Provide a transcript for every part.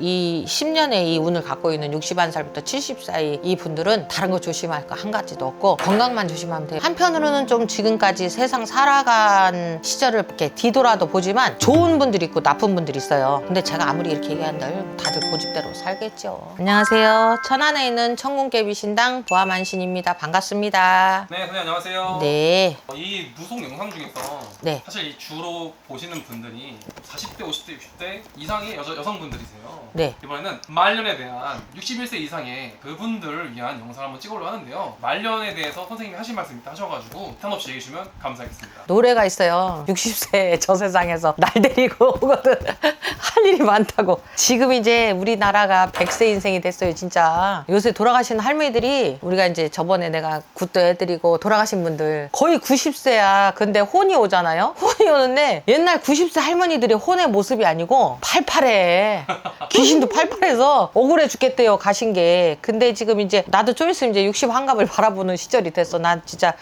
E 이 10년의 이 운을 갖고 있는 61살부터 70 사이 이 분들은 다른 거 조심할 거 한 가지도 없고 건강만 조심하면 돼요. 한편으로는 좀 지금까지 세상 살아간 시절을 이렇게 뒤돌아도 보지만 좋은 분들이 있고 나쁜 분들이 있어요. 근데 제가 아무리 이렇게 얘기한들 다들 고집대로 살겠죠. 안녕하세요. 천안에 있는 천궁깨비 신당 보아만신입니다. 반갑습니다. 네, 선생님 안녕하세요. 네. 어, 이 무속 영상 중에서 네. 사실 이 주로 보시는 분들이 40대, 50대, 60대 이상의 여자, 여성분들이세요. 네. 이번에는 말년에 대한 61세 이상의 그분들을 위한 영상을 한번 찍어보려 하는데요. 말년에 대해서 선생님이 하신 말씀 있다 하셔가지고 탄 없이 얘기해 주시면 감사하겠습니다. 노래가 있어요. 60세 저 세상에서 날 데리고 오거든. 할 일이 많다고. 지금 이제 우리나라가 100세 인생이 됐어요, 진짜. 요새 돌아가신 할머니들이 우리가 이제 저번에 내가 굿도 해드리고 돌아가신 분들 거의 90세야. 근데 혼이 오잖아요. 혼이 오는데 옛날 90세 할머니들이 혼의 모습이 아니고 팔팔해. 귀신도 팔팔해서 억울해 죽겠대요, 가신 게. 근데 지금 이제 나도 좀 있으면 이제 60 한갑을 바라보는 시절이 됐어. 난 진짜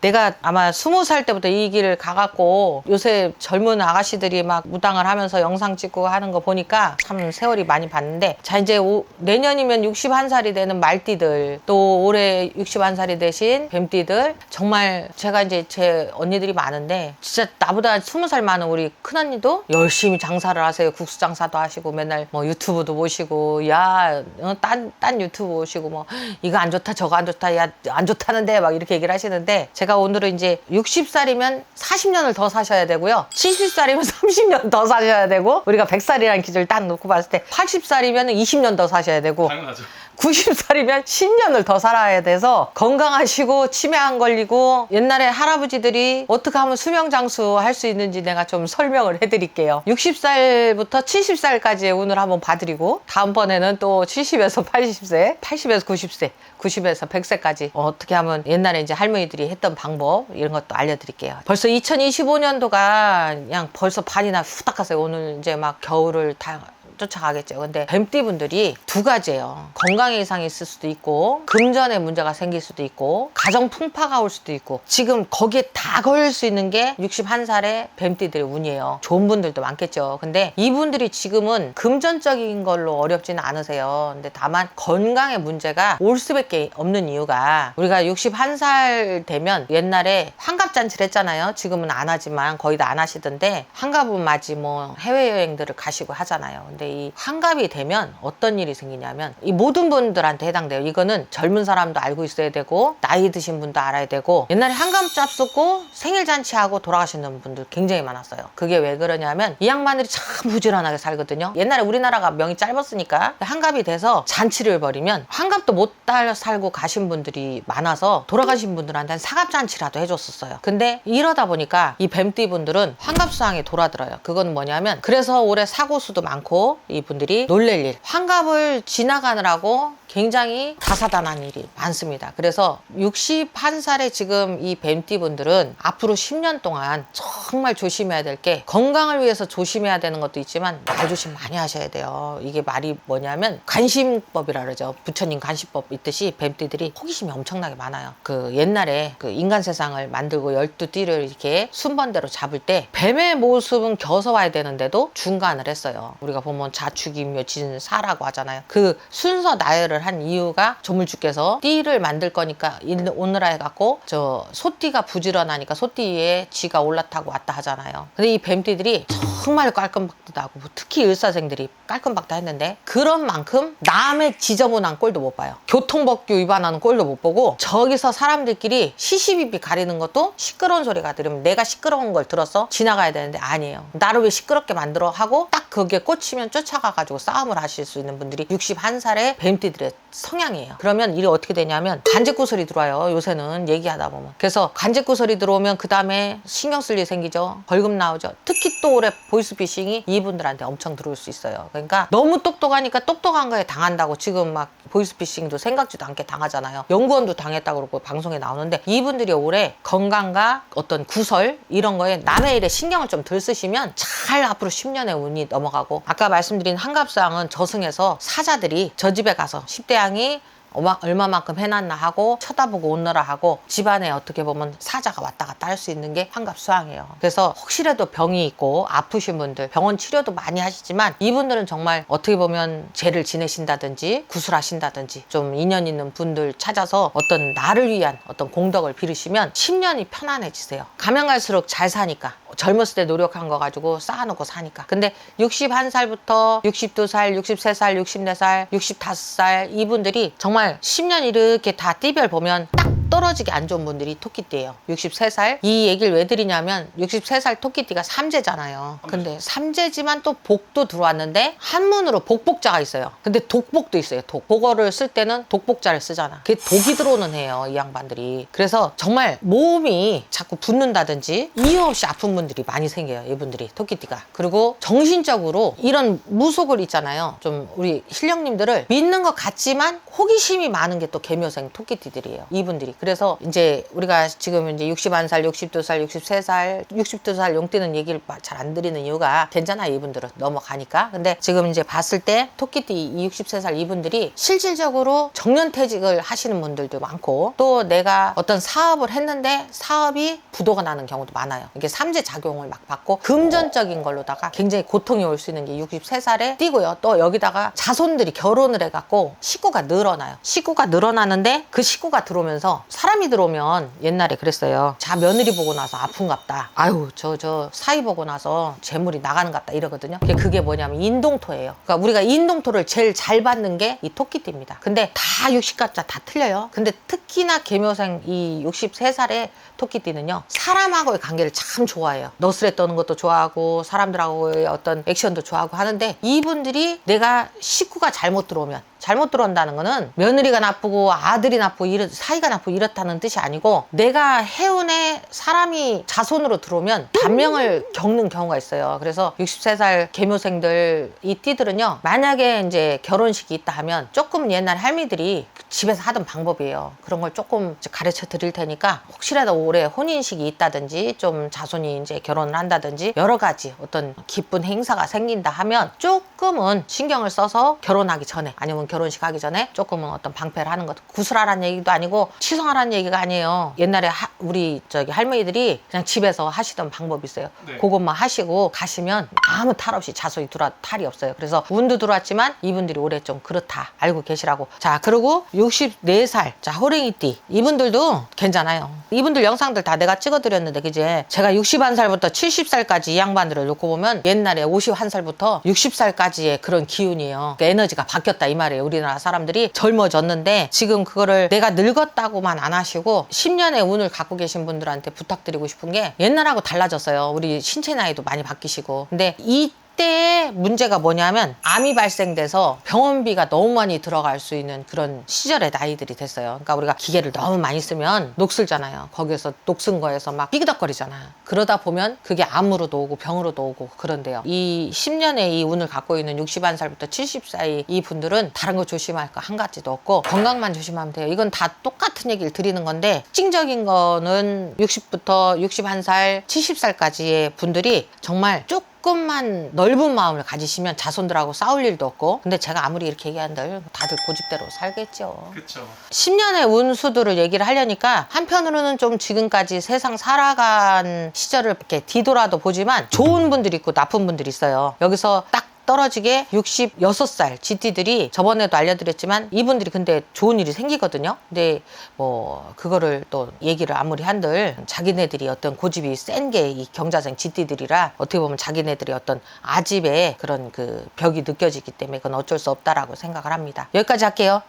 내가 아마 20살 때부터 이 길을 가갖고 요새 젊은 아가씨들이 막 무당을 하면서 영상 찍고 하는 거 보니까 참 세월이 많이 봤는데 자 이제 오- 내년이면 61살이 되는 말띠들 또 올해 61살이 되신 뱀띠들 정말 제가 이제 제 언니들이 많은데 진짜 나보다 20살 많은 우리 큰언니도 열심히 장사를 하세요. 국수 장사도 하시고 맨날 뭐 유튜브도 보시고 야딴 딴 유튜브 보시고 뭐 이거 안 좋다 저거 안 좋다 야 안 좋다는데 막 이렇게 얘기를 하시는데 제가 오늘은 이제 60살이면 40년을 더 사셔야 되고요. 70살이면 30년 더 사셔야 되고 우리가 100 살이라는 기준을 딱 놓고 봤을 때 80살이면 20년 더 사셔야 되고 당연하죠. 90살이면 10년을 더 살아야 돼서 건강하시고 치매 안 걸리고 옛날에 할아버지들이 어떻게 하면 수명 장수 할 수 있는지 내가 좀 설명을 해드릴게요. 60살부터 70살까지의 운을 한번 봐드리고 다음번에는 또 70에서 80세, 80에서 90세, 90에서 100세까지 어떻게 하면 옛날에 이제 할머니들이 했던 방법 이런 것도 알려드릴게요. 벌써 2025년도가 그냥 벌써 반이나 후딱 갔어요. 오늘 이제 막 겨울을 다 쫓아가겠죠. 근데 뱀띠 분들이 두 가지예요. 건강에 이상이 있을 수도 있고 금전에 문제가 생길 수도 있고 가정 풍파가 올 수도 있고 지금 거기에 다 걸릴 수 있는 게 61살의 뱀띠들의 운이에요. 좋은 분들도 많겠죠. 근데 이분들이 지금은 금전적인 걸로 어렵지는 않으세요. 근데 다만 건강에 문제가 올 수밖에 없는 이유가 우리가 61살 되면 옛날에 환갑잔치를 했잖아요. 지금은 안 하지만 거의 다 안 하시던데 환갑은 맞이 뭐 해외여행들을 가시고 하잖아요. 근데 이 환갑이 되면 어떤 일이 생기냐면 이 모든 분들한테 해당돼요. 이거는 젊은 사람도 알고 있어야 되고 나이 드신 분도 알아야 되고 옛날에 환갑 잡수고 생일 잔치하고 돌아가시는 분들 굉장히 많았어요. 그게 왜 그러냐면 이 양반들이 참 부지런하게 살거든요. 옛날에 우리나라가 명이 짧았으니까 환갑이 돼서 잔치를 벌이면 환갑도 못달 살고 가신 분들이 많아서 돌아가신 분들한테는 사갑 잔치라도 해줬었어요. 근데 이러다 보니까 이 뱀띠 분들은 환갑수항에 돌아들어요. 그건 뭐냐면 그래서 올해 사고 수도 많고 이분들이 놀랄 일 환갑을 지나가느라고 굉장히 다사다난 일이 많습니다. 그래서 61살에 지금 이 뱀띠 분들은 앞으로 10년 동안 정말 조심해야 될 게 건강을 위해서 조심해야 되는 것도 있지만 말 조심 많이 하셔야 돼요. 이게 말이 뭐냐면 관심법이라 그러죠. 부처님 관심법 있듯이 뱀띠들이 호기심이 엄청나게 많아요. 그 옛날에 그 인간 세상을 만들고 열두 띠를 이렇게 순번대로 잡을 때 뱀의 모습은 겨서 와야 되는데도 중간을 했어요. 우리가 보면 자축인묘 진사라고 하잖아요. 그 순서 나열을 한 이유가 조물주께서 띠를 만들 거니까 일- 오느라 해갖고 저 소띠가 부지런하니까 소띠에 쥐가 올라타고 왔다 하잖아요. 근데 이 뱀띠들이 정말 깔끔박도하고 특히 일사생들이 깔끔박다 했는데 그런 만큼 남의 지저분한 꼴도 못 봐요. 교통법규 위반하는 꼴도 못 보고 저기서 사람들끼리 시시비비 가리는 것도 시끄러운 소리가 들으면 내가 시끄러운 걸 들어서 지나가야 되는데 아니에요. 나를 왜 시끄럽게 만들어 하고 딱 그게 꽂히면 쫓아가가지고 싸움을 하실 수 있는 분들이 61살의 뱀띠들의 성향이에요. 그러면 일이 어떻게 되냐면 관제구설이 들어와요. 요새는 얘기하다 보면. 그래서 관제구설이 들어오면 그 다음에 신경 쓸일 생기죠. 벌금 나오죠. 특히 또 올해 보이스피싱이 이분들한테 엄청 들어올 수 있어요. 그러니까 너무 똑똑하니까 똑똑한 거에 당한다고 지금 막 보이스피싱도 생각지도 않게 당하잖아요. 연구원도 당했다고 그러고 방송에 나오는데 이분들이 올해 건강과 어떤 구설 이런 거에 남의 일에 신경을 좀 덜 쓰시면 잘 앞으로 10년의 운이 넘어가고 아까 말씀 드린 한갑상은 저승에서 사자들이 저 집에 가서 10대 양이 어마- 얼마만큼 해놨나 하고 쳐다보고 오너라 하고 집안에 어떻게 보면 사자가 왔다 갔다 할 수 있는 게 환갑수항이에요. 그래서 혹시라도 병이 있고 아프신 분들 병원 치료도 많이 하시지만 이분들은 정말 어떻게 보면 죄를 지내신다든지 구술하신다든지 좀 인연 있는 분들 찾아서 어떤 나를 위한 어떤 공덕을 빌으시면 10년이 편안해지세요. 가면 갈수록 잘 사니까 젊었을 때 노력한 거 가지고 쌓아놓고 사니까. 근데 61살부터 62살, 63살, 64살, 65살 이분들이 정말 10년 이렇게 다 띠별 보면 딱 떨어지게 안 좋은 분들이 토끼띠예요. 63살. 이 얘기를 왜 드리냐면 63살 토끼띠가 삼재잖아요. 근데 삼재지만 또 복도 들어왔는데 한문으로 복복자가 있어요. 근데 독복도 있어요. 독. 복어를 쓸 때는 독복자를 쓰잖아. 그게 독이 들어오는 해요. 이 양반들이. 그래서 정말 몸이 자꾸 붓는다든지 이유 없이 아픈 분들이 많이 생겨요. 이분들이 토끼띠가. 그리고 정신적으로 이런 무속을 있잖아요. 좀 우리 신령님들을 믿는 것 같지만 호기심이 많은 게 또 개묘생 토끼띠들이에요. 이분들이. 그래서 이제 우리가 지금 이제 61살, 62살, 63살, 62살 용띠는 얘기를 잘 안 드리는 이유가 괜찮아요. 이분들은 넘어가니까. 근데 지금 이제 봤을 때 토끼띠 이 63살 이분들이 실질적으로 정년퇴직을 하시는 분들도 많고 또 내가 어떤 사업을 했는데 사업이 부도가 나는 경우도 많아요. 이게 삼재 작용을 막 받고 금전적인 걸로다가 굉장히 고통이 올 수 있는 게 63살에 띄고요. 또 여기다가 자손들이 결혼을 해갖고 식구가 늘어나요. 식구가 늘어나는데 그 식구가 들어오면서 사람이 들어오면 옛날에 그랬어요. 자 며느리 보고 나서 아픈갑다. 아유 저 저 사위 보고 나서 재물이 나가는 갑다 이러거든요. 근데 그게 뭐냐면 인동토예요. 그러니까 우리가 인동토를 제일 잘 받는 게 이 토끼띠입니다. 근데 다 60갑자 다 틀려요. 근데 특히나 개묘생 이 63살의 토끼띠는요. 사람하고의 관계를 참 좋아해요. 너스레 떠는 것도 좋아하고 사람들하고의 어떤 액션도 좋아하고 하는데 이분들이 내가 식구가 잘못 들어오면 잘못 들어온다는 거는 며느리가 나쁘고 아들이 나쁘고 이렇, 사이가 나쁘고 이렇다는 뜻이 아니고 내가 해운에 사람이 자손으로 들어오면 단명을 겪는 경우가 있어요. 그래서 63살 계묘생들 이 띠들은요. 만약에 이제 결혼식이 있다 하면 조금 옛날 할미들이 집에서 하던 방법이에요. 그런 걸 조금 가르쳐 드릴 테니까 혹시라도 올해 혼인식이 있다든지 좀 자손이 이제 결혼을 한다든지 여러 가지 어떤 기쁜 행사가 생긴다 하면 조금은 신경을 써서 결혼하기 전에 아니면 결혼식 하기 전에 조금은 어떤 방패를 하는 것 구슬하라는 얘기도 아니고 치성하라는 얘기가 아니에요. 옛날에 하- 우리 저기 할머니들이 그냥 집에서 하시던 방법이 있어요. 네. 그것만 하시고 가시면 아무 탈 없이 자손이 들어와 탈이 없어요. 그래서 운도 들어왔지만 이분들이 올해 좀 그렇다 알고 계시라고. 자 그리고 64살 자 호랭이띠 이분들도 괜찮아요. 이분들 영상들 다 내가 찍어드렸는데 그제 제가 61살부터 70살까지 이 양반들을 놓고 보면 옛날에 51살부터 60살까지의 그런 기운이에요. 그러니까 에너지가 바뀌었다 이 말이에요. 우리나라 사람들이 젊어졌는데 지금 그거를 내가 늙었다고만 안 하시고 10년의 운을 갖고 계신 분들한테 부탁드리고 싶은 게 옛날하고 달라졌어요. 우리 신체 나이도 많이 바뀌시고. 근데 이 때의 문제가 뭐냐면 암이 발생돼서 병원비가 너무 많이 들어갈 수 있는 그런 시절의 나이들이 됐어요. 그러니까 우리가 기계를 너무 많이 쓰면 녹슬잖아요. 거기에서 녹슨 거에서 막 삐그덕거리잖아. 그러다 보면 그게 암으로도 오고 병으로도 오고 그런데요. 이 10년의 이 운을 갖고 있는 61 살부터 70살 이 분들은 다른 거 조심할 거 한 가지도 없고 건강만 조심하면 돼요. 이건 다 똑같은 얘기를 드리는 건데 특징적인 거는 60부터 61살, 70살까지의 분들이 정말 쭉 조금만 넓은 마음을 가지시면 자손들하고 싸울 일도 없고. 근데 제가 아무리 이렇게 얘기한들 다들 고집대로 살겠죠. 그쵸. 10년의 운수들을 얘기를 하려니까 한편으로는 좀 지금까지 세상 살아간 시절을 이렇게 뒤돌아도 보지만 좋은 분들이 있고 나쁜 분들이 있어요. 여기서 딱 떨어지게 66살 GT들이 저번에도 알려드렸지만 이분들이 근데 좋은 일이 생기거든요. 근데 뭐 그거를 또 얘기를 아무리 한들 자기네들이 어떤 고집이 센 게 이 경자생 GT들이라 어떻게 보면 자기네들이 어떤 아집의 그런 그 벽이 느껴지기 때문에 그건 어쩔 수 없다라고 생각을 합니다. 여기까지 할게요.